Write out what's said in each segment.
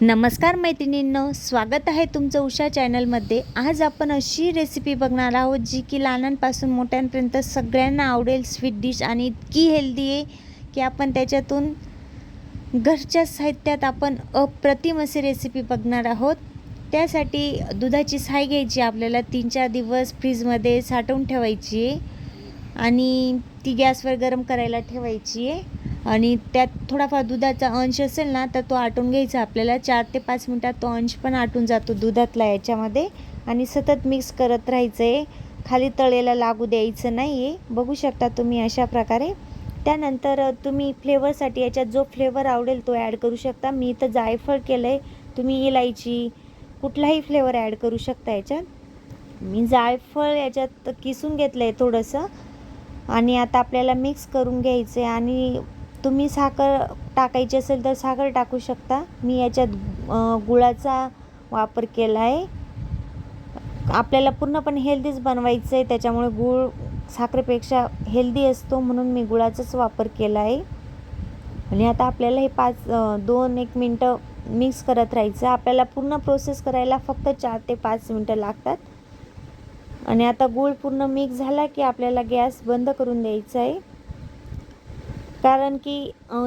नमस्कार मैत्रिणींनो स्वागत आहे तुमचं उषा चॅनलमध्ये. आज आपण अशी रेसिपी बघणार आहोत जी की लहानांपासून मोठ्यांपर्यंत सगळ्यांना आवडेल स्वीट डिश आणि इतकी हेल्दी आहे की आपण त्याच्यातून घरच्या साहित्यात आपण अप्रतिम अशी रेसिपी बघणार आहोत. त्यासाठी दुधाची साय घ्यायची आपल्याला तीन चार दिवस फ्रीजमध्ये साठवून ठेवायची आहे आणि ती गॅसवर गरम करायला ठेवायची आहे. आणि त्यात थोडाफार दुधाचा अंश असेल ना तर तो आटून घ्यायचा आपल्याला. चार ते पाच मिनटात तो अंश पण आटून जातो दुधातला याच्यामध्ये. आणि सतत मिक्स करत राहायचं आहे खाली तळेला लागू द्यायचं नाही आहे बघू शकता तुम्ही अशा प्रकारे. त्यानंतर तुम्ही फ्लेवरसाठी याच्यात जो फ्लेवर आवडेल तो ॲड करू शकता. मी इथं जायफळ केलं आहे तुम्ही इलायची कुठलाही फ्लेवर ॲड करू शकता याच्यात. मी जायफळ याच्यात किसून घेतलं आहे थोडंसं. आणि आता आपल्याला मिक्स करून घ्यायचं आहे आणि तुम्ही साखर टाकायची असेल तर साखर टाकू शकता. मी याच्यात गुळाचा वापर केला आहे. आपल्याला पूर्णपणे हेल्दीच बनवायचं आहे. त्याच्यामुळे गूळ साखरेपेक्षा हेल्दी असतो म्हणून मी गुळाचाच वापर केला आहे. आणि आता आपल्याला हे पाच दोन एक मिनटं मिक्स करत राहायचं आपल्याला पूर्ण प्रोसेस करायला फक्त चार ते पाच मिनटं लागतात. आणि आता गूळ पूर्ण मिक्स झाला की आपल्याला गॅस बंद करून द्यायचा आहे. कारण की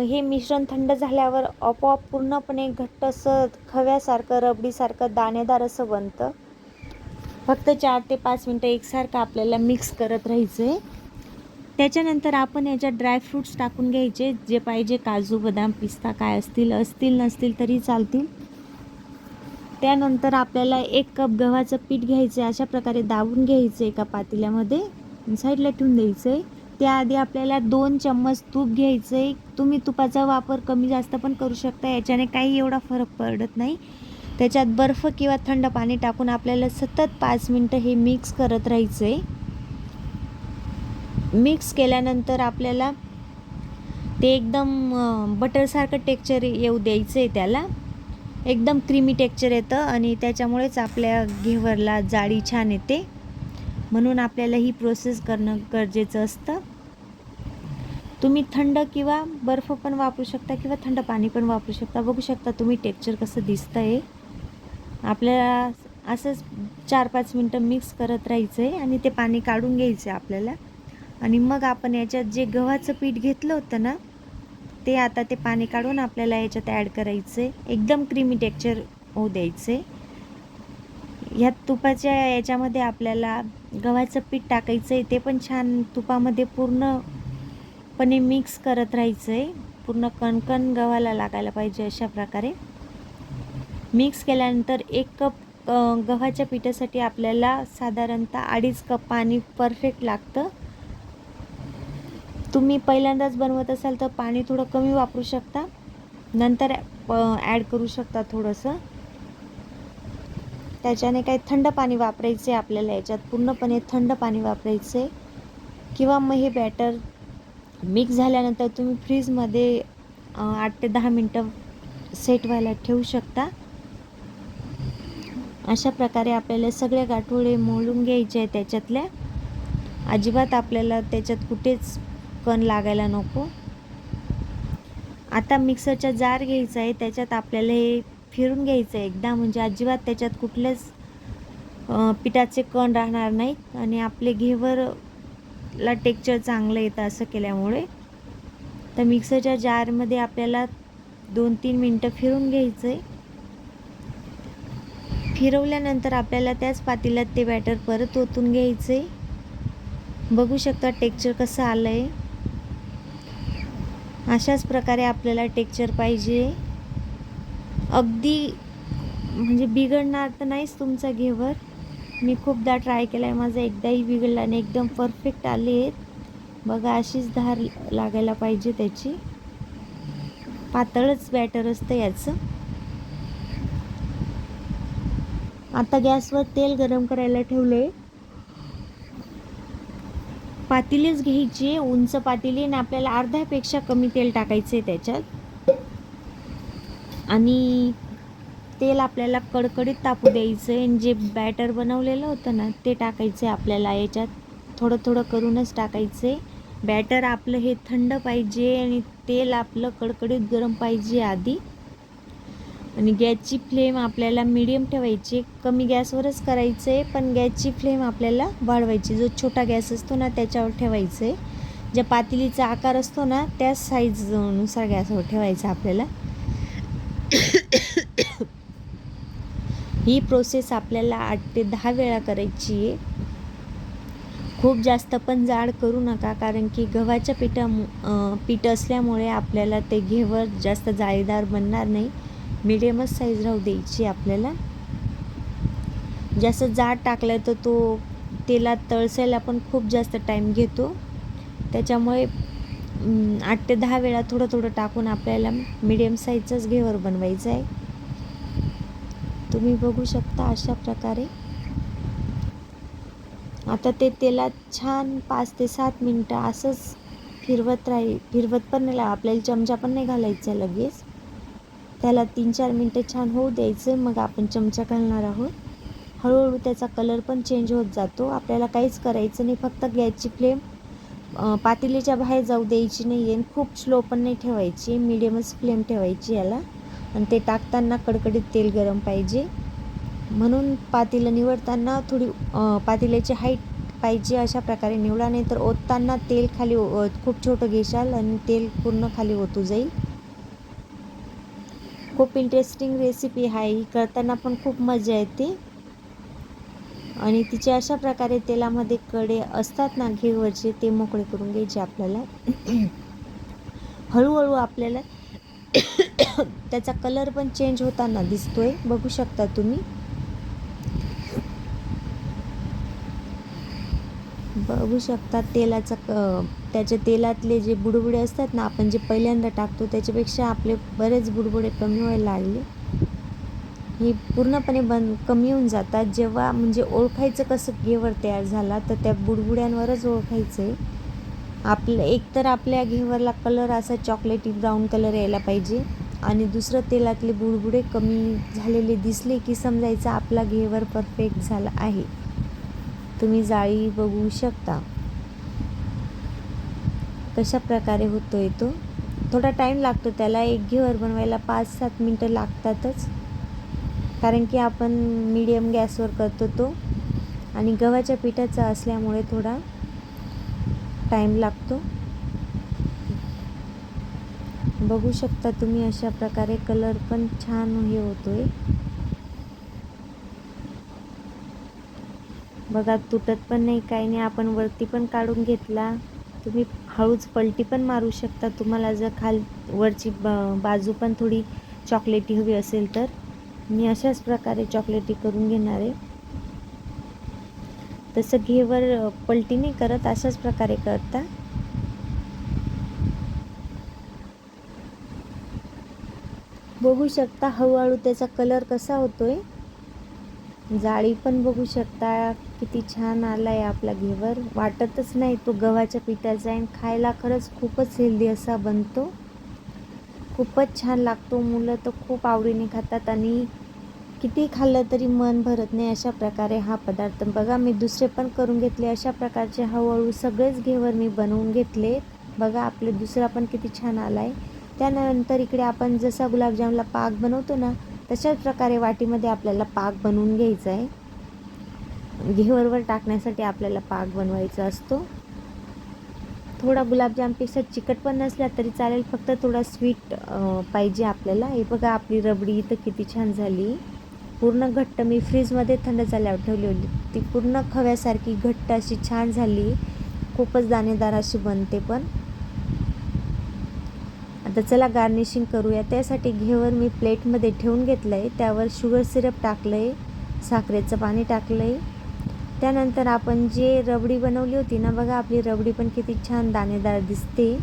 हे मिश्रण थंड झाल्यावर आपोआप पूर्णपणे घट्ट असं खव्यासारखं रबडीसारखं दाणेदार असं बनतं. फक्त चार ते पाच मिनटं एकसारखं आपल्याला मिक्स करत राहायचं आहे. त्याच्यानंतर आपण याच्यात ड्रायफ्रूट्स टाकून घ्यायचे जे पाहिजे काजू बदाम पिस्ता काय असतील असतील नसतील तरी चालतील. त्यानंतर आपल्याला एक कप गव्हाचं पीठ घ्यायचं आहे अशा प्रकारे दाबून घ्यायचं एका पातेल्यामध्ये साईडला ठेवून द्यायचं आहे. त्याआधी आपल्याला दोन चम्मच तूप घ्यायचं आहे तुम्ही तुपाचा वापर कमी जास्त पण करू शकता याच्याने काही एवढा फरक पडत नाही. त्याच्यात बर्फ किंवा थंड पाणी टाकून आपल्याला सतत पाच मिनटं हे मिक्स करत राहायचं आहे मिक्स केल्यानंतर आपल्याला ते एकदम बटरसारखं टेक्चर येऊ द्यायचं आहे त्याला. एकदम क्रीमी टेक्चर येतं आणि त्याच्यामुळेच आपल्या घेवरला जाळी छान येते. म्हणून आपल्याला ही प्रोसेस करणं गरजेचं असतं. तुम्ही थंड किंवा बर्फ पण वापरू शकता किंवा थंड पाणी पण वापरू शकता. बघू शकता तुम्ही टेक्चर कसं दिसतं आहे आपल्याला असंच चार पाच मिनटं मिक्स करत राहायचं आहे आणि ते पाणी काढून घ्यायचं आहे आपल्याला. आणि मग आपण याच्यात जे गव्हाचं पीठ घेतलं होतं ना ते आता ते पाणी काढून आपल्याला याच्यात ॲड करायचं आहे एकदम क्रीमी टेक्चर होऊ द्यायचं आहे ह्या तुपाच्या याच्यामध्ये आपल्याला गव्हाचं पीठ टाकायचं आहे ते पण छान तुपामध्ये पूर्ण पूर्णपणे मिक्स करत राहायचं आहे पूर्ण कणकण गव्हाला लागायला पाहिजे अशा प्रकारे. मिक्स केल्यानंतर एक कप गव्हाच्या पिठासाठी आपल्याला साधारणतः अडीच कप पाणी परफेक्ट लागतं. तुम्ही पहिल्यांदाच बनवत असाल तर पाणी थोडं कमी वापरू शकता. नंतर ॲड करू शकता थोडंसं. त्याच्याने काही थंड पाणी वापरायचं आहे आपल्याला याच्यात. पूर्णपणे थंड पाणी वापरायचं आहे किंवा मग हे बॅटर मिक्स झाल्यानंतर तुम्ही फ्रीजमध्ये आठ ते दहा मिनटं सेट व्हायला ठेवू शकता. अशा प्रकारे आपल्याला सगळे गाठोळे मोडून घ्यायचे आहे त्याच्यातल्या. अजिबात आपल्याला त्याच्यात कुठेच कण लागायला नको. आता मिक्सरचा जार घ्यायचा आहे त्याच्यात आपल्याला हे फिरून घ्यायचं आहे एकदा म्हणजे अजिबात त्याच्यात कुठलेच पिठाचे कण राहणार नाहीत. आणि आपले घेवर ला टेक्चर चांगलं येतं असं केल्यामुळे. तर मिक्सरच्या जारमध्ये आपल्याला दोन तीन मिनटं फिरून घ्यायचं आहे फिरवल्यानंतर आपल्याला त्याच पातेल्यात ते बॅटर परत ओतून घ्यायचं आहे बघू शकता टेक्चर कसं आलं आहे अशाच प्रकारे आपल्याला टेक्चर पाहिजे. अगदी म्हणजे बिघडणार तर नाहीच तुमचा घेवर. मी खूपदा ट्राय केला आहे माझा एकदाही बिघडला आणि एकदम परफेक्ट आले आहेत बघा अशीच धार लागायला पाहिजे त्याची. पातळच बॅटर असतं याचं. आता गॅसवर तेल गरम करायला ठेवलं आहे पातेलीच घ्यायची आहे, उंच पातेली आणि आपल्याला अर्ध्यापेक्षा कमी तेल टाकायचं आहे त्याच्यात. आणि तेल आपल्याला कडकडीत तापू द्यायचं आहे आणि जे बॅटर बनवलेलं होतं ना ते टाकायचं आहे आपल्याला. याच्यात थोडं थोडं करूनच टाकायचं आहे बॅटर आपलं हे थंड पाहिजे आणि तेल आपलं कडकडीत गरम पाहिजे आधी. आणि गॅसची फ्लेम आपल्याला मिडियम ठेवायची कमी गॅसवरच करायचं आहे पण गॅसची फ्लेम आपल्याला वाढवायची. जो छोटा गॅस असतो ना त्याच्यावर ठेवायचं आहे ज्या पातेलीचा आकार असतो ना त्याच साईजनुसार गॅसवर ठेवायचा आपल्याला. ही प्रोसेस आपल्याला आठ ते दहा वेळा करायची आहे. खूप जास्त पण जाड करू नका कारण की गव्हाच्या पिठा पीठ असल्यामुळे आपल्याला ते घेवर जास्त जाळीदार बनणार नाही. मिडियमच साईज राहू द्यायची आपल्याला. जास्त जाड टाकलं तर तो तेलात तळसायला पण खूप जास्त टाईम घेतो. त्याच्यामुळे आठ ते दहा वेळा थोडं थोडं टाकून आपल्याला मिडियम साईजचंच घेवर बनवायचं आहे. तुम्ही बघू शकता अशा प्रकारे. आता ते तेलात छान पाच ते सात मिनटं असंच फिरवत राहील फिरवत पण नाही आपल्याला चमचा पण नाही घालायचा लगेच. त्याला तीन चार मिनटं छान होऊ द्यायचं मग आपण चमचा घालणार आहोत. हळूहळू त्याचा कलर पण चेंज होत जातो आपल्याला काहीच करायचं नाही फक्त गॅसची फ्लेम पातेलीच्या बाहेर जाऊ द्यायची नाही आहे खूप स्लो पण नाही ठेवायची मिडियमच फ्लेम ठेवायची याला. आणि ते टाकताना कडकडीत तेल गरम पाहिजे. म्हणून पातेलं निवडताना थोडी पातेल्याची हाईट पाहिजे अशा प्रकारे निवडा नाही तर ओतताना तेल खाली खूप छोटं घेशाल आणि तेल पूर्ण खाली ओतू जाईल. खूप इंटरेस्टिंग रेसिपी आहे. ही करताना पण खूप मजा येते. आणि तिचे अशा प्रकारे तेलामध्ये कडे असतात ना घेवरचे ते मोकळे करून घ्यायचे आपल्याला. हळूहळू आपल्याला त्याचा कलर पण चेंज होताना दिसतोय. बघू शकता तुम्ही. बघू शकता तेलाचा क त्याच्या तेलातले जे बुडबुडे असतात ना आपण जे पहिल्यांदा टाकतो त्याच्यापेक्षा आपले बरेच बुडबुडे कमी व्हायला लागले. हे पूर्णपणे बंद कमी होऊन जातात. जेव्हा म्हणजे ओळखायचं कसं घेवर तयार झाला तर त्या बुडबुड्यांवरच ओळखायचं आहे आपलं एकतर आपल्या घेवरला कलर असा चॉकलेटी ब्राऊन कलर यायला पाहिजे. आणि दुसरं तेलातले बुडबुडे कमी झालेले दिसले की समजायचं आपला घेवर परफेक्ट झाला आहे. तुम्ही जाळी बघू शकता. कशा प्रकारे होतोय तो? थोडा टाईम लागतो त्याला. एक घेवर बनवायला पाच सात मिनटं लागतातच. कारण की आपण मीडियम गॅसवर करतो तो. आणि गव्हाच्या पिठाचा असल्यामुळे थोडा टाईम लागतो. बघू शकता तुम्ही अशा प्रकारे कलर पण छान हे होतोय. बघा तुटत पण नाही काही नाही. आपण वरती पण काढून घेतला. तुम्ही हळूच पलटी पण मारू शकता. तुम्हाला जर खाल वरची बाजू पण थोडी चॉकलेटी हवी असेल तर. मी अशाच प्रकारे चॉकलेटी करून घेणार आहे. तसं घेवर पलटी नाही करत. अशाच प्रकारे करता. बघू शकता हळूहळू त्याचा कलर कसा होतोय. जाळी पण बघू शकता किती छान आला आहे आपला घेवर. वाटतच नाही तो गव्हाच्या पिठाचा आहे खायला खरंच खूपच हेल्दी असा बनतो. खूपच छान लागतो. मुलं तर खूप आवडीने खातात आणि किती खाल्लं तरी मन भरत नाही अशा प्रकारे हा पदार्थ. बघा मी दुसरे पण करून घेतले. अशा प्रकारचे हळूहळू सगळेच घेवर मी बनवून घेतले बघा आपले दुसरा पण किती छान आला आहे त्यानंतर इकडे आपण जसा गुलाबजामला पाक बनवतो ना तशाच प्रकारे वाटीमध्ये आपल्याला पाक बनवून घ्यायचा आहे. घेवरवर टाकण्यासाठी आपल्याला पाक बनवायचा असतो. थोडा गुलाबजामपेक्षा चिकट पण नसला तरी चालेल फक्त थोडा स्वीट पाहिजे आपल्याला. हे बघा आपली रबडी इथं किती छान झाली. पूर्ण घट्ट मी फ्रीजमध्ये थंड झाल्यावर ठेवली होती. ती पूर्ण खव्यासारखी घट्ट अशी छान झाली. खूपच दाणेदार अशी बनते पण. आता चला गार्निशिंग करूया. त्यासाठी घेवर मी प्लेटमध्ये ठेवून घेतलं आहे त्यावर शुगर सिरप टाकलं आहे साखरेचं पाणी टाकलं आहे त्यानंतर आपण जे रबडी बनवली होती ना बघा आपली रबडी पण किती छान दाणेदार दिसते.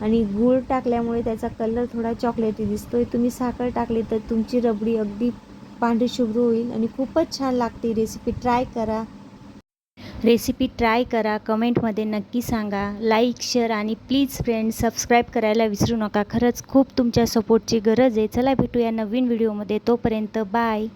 आणि गूळ टाकल्यामुळे त्याचा कलर थोडा चॉकलेटी दिसतो आहे तुम्ही साखर टाकली तर तुमची रबडी अगदी पांढरी शुभ्र होईल. आणि खूपच छान लागते रेसिपी ट्राय करा. रेसिपी ट्राय करा कमेंटमध्ये नक्की सांगा. लाईक शेअर आणि प्लीज फ्रेंड सबस्क्राईब करायला विसरू नका. खरंच खूप तुमच्या सपोर्टची गरज आहे. चला भेटूया नवीन व्हिडिओमध्ये. तोपर्यंत बाय.